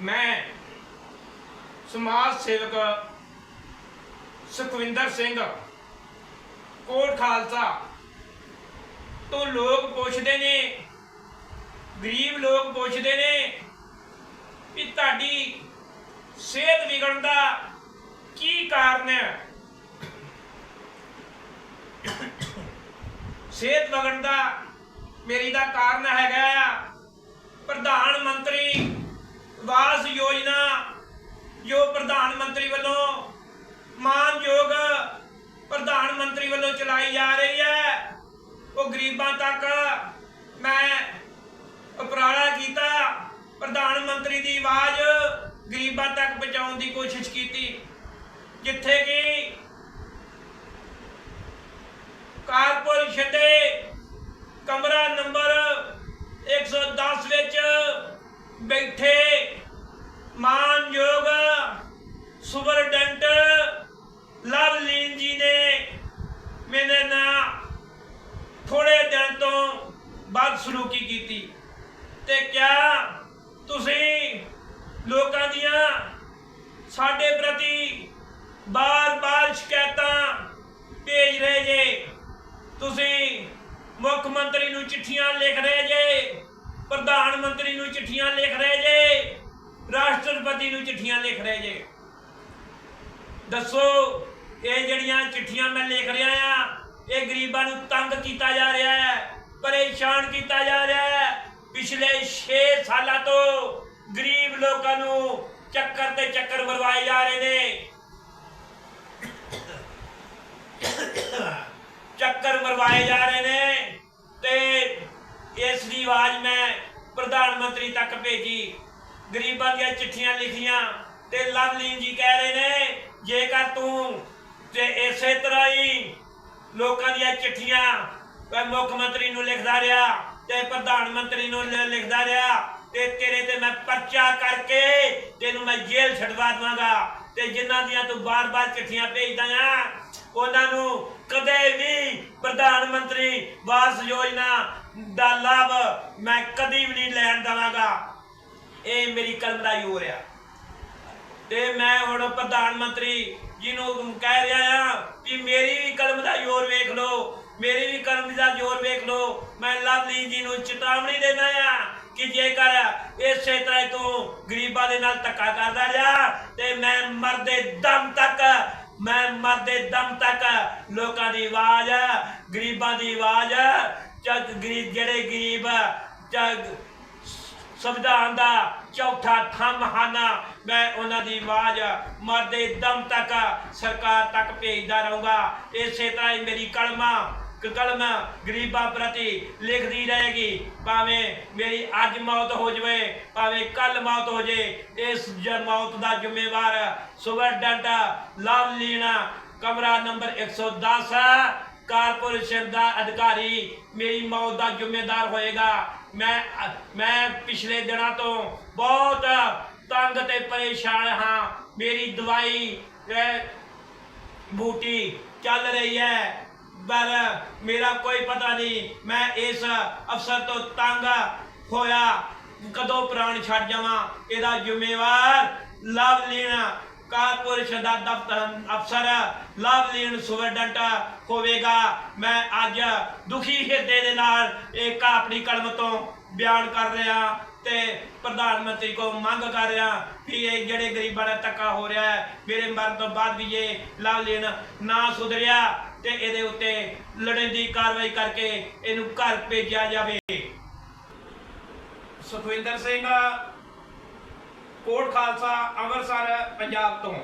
ਮੈਂ ਸਮਾਜ ਸੇਵਕ ਸੁਖਵਿੰਦਰ ਸਿੰਘ, ਕੋਟ ਖਾਲਸਾ ਤੋਂ ਲੋਕ ਪੁੱਛਦੇ ਨੇ, ਗਰੀਬ ਲੋਕ ਪੁੱਛਦੇ ਨੇ ਵੀ ਤੁਹਾਡੀ ਸਿਹਤ ਵਿਗੜਨ ਦਾ ਕੀ ਕਾਰਨ ਹੈ? ਸਿਹਤ ਵਿਗੜਨ ਦਾ ਮੇਰੀ ਦਾ ਕਾਰਨ ਹੈਗਾ ਆ, ਪ੍ਰਧਾਨ ਮੰਤਰੀ ਆਵਾਸ ਯੋਜਨਾ, ਜੋ ਪ੍ਰਧਾਨ ਮੰਤਰੀ ਵੱਲੋਂ ਮਾਨਯੋਗ ਪ੍ਰਧਾਨ ਮੰਤਰੀ ਵੱਲੋਂ ਚਲਾਈ ਜਾ ਰਹੀ ਹੈ, ਉਹ ਗਰੀਬਾਂ ਤੱਕ ਮੈਂ ਉਪਰਾਲਾ ਕੀਤਾ, ਪ੍ਰਧਾਨ ਮੰਤਰੀ ਦੀ ਆਵਾਜ਼ ਗਰੀਬਾਂ ਤੱਕ ਪਹੁੰਚਾਉਣ ਦੀ ਕੋਸ਼ਿਸ਼ ਕੀਤੀ, ਜਿੱਥੇ ਕਿ ਕਾਰਪੋਰੇਸ਼ਨ ਦੇ ਕਮਰਾ ਨੰਬਰ 110 ਵਿੱਚ ਬੈਠੇ ਮਾਨਯੋਗ ਸੁਪਰਡੈਂਟ ਲਵਲੀਨ ਜੀ ਨੇ ਮੇਰੇ ਨਾਲ ਥੋੜੇ ਦਿਨ ਤੋਂ ਬਾਅਦ ਸਲੂਕੀ ਕੀਤੀ ਤੇ ਕਿਆ ਤੁਸੀਂ ਲੋਕਾਂ ਦੀਆਂ ਸਾਡੇ ਪ੍ਰਤੀ ਬਾਰ-ਬਾਰ ਸ਼ਿਕਾਇਤਾਂ ਭੇਜ ਰਹੇ ਜੇ? ਤੁਸੀਂ ਮੁੱਖ ਮੰਤਰੀ ਨੂੰ ਚਿੱਠੀਆਂ ਲਿਖ ਰਹੇ ਜੇ? ਪ੍ਰਧਾਨ ਮੰਤਰੀ ਨੂੰ ਚਿੱਠੀਆਂ ਲਿਖ ਰਹੇ ਜੇ? ਰਾਸ਼ਟਰਪਤੀ ਨੂੰ ਚਿੱਠੀਆਂ ਲਿਖ ਰਹੇ ਜੇ? ਦੱਸੋ, ਇਹ ਜਿਹੜੀਆਂ ਚਿੱਠੀਆਂ ਮੈਂ ਲਿਖ ਰਿਹਾ ਆ, ਇਹ ਗਰੀਬਾਂ ਨੂੰ ਤੰਗ ਕੀਤਾ ਜਾ ਰਿਹਾ ਹੈ, ਪਰੇਸ਼ਾਨ ਕੀਤਾ ਜਾ ਰਿਹਾ ਹੈ ਪਿਛਲੇ 6 ਸਾਲਾਂ ਤੋਂ ਗਰੀਬ ਲੋਕਾਂ ਨੂੰ ਚੱਕਰ ਤੇ ਚੱਕਰ ਮਰਵਾਏ ਜਾ ਰਹੇ ਨੇ। ਚੱਕਰ ਮਰਵਾਏ ਜਾ ਰਹੇ ਨੇ ਤੇ ਇਸ ਦੀ ਆਵਾਜ਼ ਮੈਂ ਪ੍ਰਧਾਨ ਮੰਤਰੀ ਤੱਕ ਭੇਜੀ। ਗਰੀਬਾਂ ਦੀਆਂ ਚਿੱਠੀਆਂ ਲਿਖੀਆਂ ਤੇ ਲਵਲੀਨ ਜੀ ਕਹਿ ਰਹੇ ਨੇ, ਜੇਕਰ ਤੂੰ ਤੇ ਇਸੇ ਤਰ੍ਹਾਂ ਹੀ ਲੋਕਾਂ ਦੀਆਂ ਚਿੱਠੀਆਂ ਮੁੱਖ ਮੰਤਰੀ ਨੂੰ ਲਿਖਦਾ ਰਿਹਾ ਤੇ ਪ੍ਰਧਾਨ ਮੰਤਰੀ ਨੂੰ ਲਿਖਦਾ ਰਿਹਾ ਤੇ ਤੇਰੇ ਤੇ ਮੈਂ ਪਰਚਾ ਕਰਕੇ ਤੈਨੂੰ ਮੈਂ ਜੇਲ੍ਹ ਛਡਵਾ ਦਵਾਂਗਾ। ਤੇ ਜਿਨ੍ਹਾਂ ਦੀਆਂ ਤੂੰ ਬਾਰ-ਬਾਰ ਚਿੱਠੀਆਂ ਭੇਜਦਾ ਆ, ਉਹਨਾਂ ਨੂੰ ਕਦੇ ਵੀ ਪ੍ਰਧਾਨ ਮੰਤਰੀ ਵਾਸ ਯੋਜਨਾ ਦਾ ਲਾਭ ਮੈਂ ਕਦੀ ਵੀ ਨਹੀਂ ਲੈਣ ਦਵਾਂਗਾ। ਇਹ ਮੇਰੀ ਕਲਮ ਦਾ ਯੋਰ ਆ ਤੇ ਮੈਂ ਹੁਣ ਪ੍ਰਧਾਨ ਮੰਤਰੀ ਜੀ ਨੂੰ ਕਹਿ ਰਿਹਾ ਆ ਕਿ ਮੇਰੀ ਵੀ ਕਲਮ ਦਾ ਜ਼ੋਰ ਵੇਖ ਲਓ ਮੇਰੀ ਵੀ ਕਲਮ ਦਾ ਜ਼ੋਰ ਵੇਖ ਲਓ। ਮੈਂ ਲਵਲੀ ਜੀ ਨੂੰ ਚੇਤਾਵਨੀ ਦੇਣਾ ਆ ਕਿ ਜੇਕਰ ਇਸੇ ਤਰ੍ਹਾਂ ਤੂੰ ਗਰੀਬਾਂ ਦੇ ਨਾਲ ਧੱਕਾ ਕਰਦਾ ਰਿਹਾ ਤੇ ਮੈਂ ਮਰਦੇ ਦਮ ਤੱਕ, ਮੈਂ ਮਰਦੇ ਦਮ ਤੱਕ ਲੋਕਾਂ ਦੀ ਆਵਾਜ਼, ਗਰੀਬਾਂ ਦੀ ਆਵਾਜ਼ ਜਦ ਗਰੀਬ ਜਿਹੜੇ ਗਰੀਬ ਜਦ ਸੰਵਿਧਾਨ ਦਾ ਚੌਥਾ ਥੰਮ ਹਨ, ਮੈਂ ਉਹਨਾਂ ਦੀ ਆਵਾਜ਼ ਮਰਦੇ ਦਮ ਤੱਕ ਸਰਕਾਰ ਤੱਕ ਭੇਜਦਾ ਰਹੂੰਗਾ। ਇਸੇ ਤਰ੍ਹਾਂ ਹੀ ਮੇਰੀ ਕਲਮਾ ਕਲਮ ਗਰੀਬਾਂ ਪ੍ਰਤੀ ਲਿਖਦੀ ਰਹੇਗੀ। ਭਾਵੇਂ ਮੇਰੀ ਅੱਜ ਮੌਤ ਹੋ ਜਾਵੇ, ਭਾਵੇਂ ਕੱਲ ਮੌਤ ਹੋ ਜੇ ਇਸ ਮੌਤ ਦਾ ਜ਼ਿੰਮੇਵਾਰ ਸੁਵਰਡੈਂਟ ਲਵ ਲੀਨਾ ਕਮਰਾ ਨੰਬਰ 110 ਕਾਰਪੋਰੇਸ਼ਨ ਦਾ ਅਧਿਕਾਰੀ ਮੇਰੀ ਮੌਤ ਦਾ ਜ਼ਿੰਮੇਦਾਰ ਹੋਏਗਾ। ਮੈਂ ਮੈਂ ਪਿਛਲੇ ਦਿਨਾਂ ਤੋਂ ਬਹੁਤ ਤੰਗ ਤੇ ਪਰੇਸ਼ਾਨ ਹਾਂ। ਮੇਰੀ ਦਵਾਈ ਬੂਟੀ ਚੱਲ ਰਹੀ ਹੈ। ਪਰ ਮੇਰਾ ਕੋਈ ਪਤਾ ਨਹੀਂ। ਮੈਂ ਇਸ ਅਫਸਰ ਤੋਂ ਤੰਗ ਹੋਇਆ। ਕਦੋਂ ਪ੍ਰਾਣ ਛੱਡ ਜਾਵਾਂ? ਇਹਦਾ ਜ਼ਿੰਮੇਵਾਰ ਲਵ ਲੈਣਾ ਕਾਰਪੋਰੇਸ਼ਨ ਦਾ ਦਫ਼ਤਰ ਅਫਸਰ ਲਵਲੀਨ ਸੁਵਰਡੈਂਟ ਹੋਵੇਗਾ। ਮੈਂ ਅੱਜ ਦੁਖੀ ਹਿਰਦੇ ਦੇ ਨਾਲ ਇੱਕ ਆਪਣੀ ਕਲਮ ਤੋਂ ਬਿਆਨ ਕਰ ਰਿਹਾ ਤੇ ਪ੍ਰਧਾਨ ਮੰਤਰੀ ਕੋ ਮੰਗ ਕਰ ਰਿਹਾ ਕਿ ਇਹ ਜਿਹੜੇ ਗਰੀਬਾਂ ਦਾ ਧੱਕਾ ਹੋ ਰਿਹਾ ਹੈ, ਮੇਰੇ ਮਰਨ ਤੋਂ ਬਾਅਦ ਵੀ ਇਹ ਲਵਲੀਨ ਨਾ ਸੁਧਰਿਆ ਤੇ ਇਹਦੇ ਉੱਤੇ ਲੜਨ ਦੀ ਕਾਰਵਾਈ ਕਰਕੇ ਇਹਨੂੰ ਘਰ ਭੇਜਿਆ ਜਾਵੇ। ਸੁਖਵਿੰਦਰ ਸਿੰਘ, ਕੋਟ ਖਾਲਸਾ, ਅੰਮ੍ਰਿਤਸਰ, ਪੰਜਾਬ ਤੋਂ।